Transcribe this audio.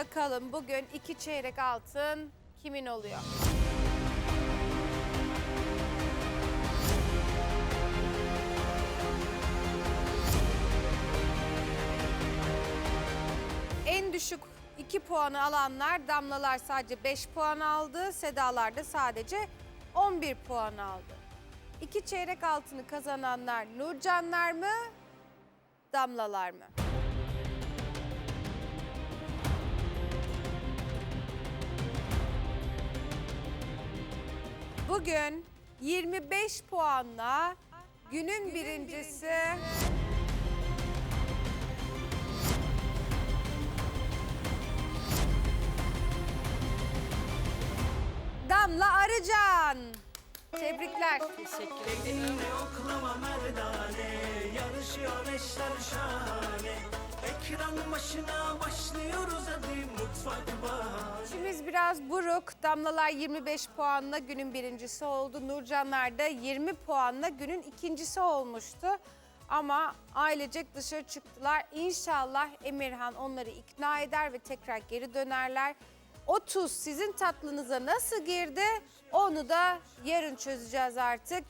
Bakalım bugün iki çeyrek altın kimin oluyor? En düşük 2 puanı alanlar Damlalar sadece 5 puan aldı. Sedalar da sadece 11 puan aldı. İki çeyrek altını kazananlar Nurcanlar mı? Damlalar mı? Bugün 25 puanla günün birincisi Damla Arıcan. Tebrikler. Teşekkür ederim. Merdane Yarışıyor eşler şahane Ekran başına başlıyoruz hadi mutfak İşimiz biraz buruk. Damlalar 25 puanla günün birincisi oldu. Nurcanlar da 20 puanla günün ikincisi olmuştu. Ama ailecek dışarı çıktılar. İnşallah Emirhan onları ikna eder ve tekrar geri dönerler. O tuz sizin tatlınıza nasıl girdi onu da yarın çözeceğiz artık.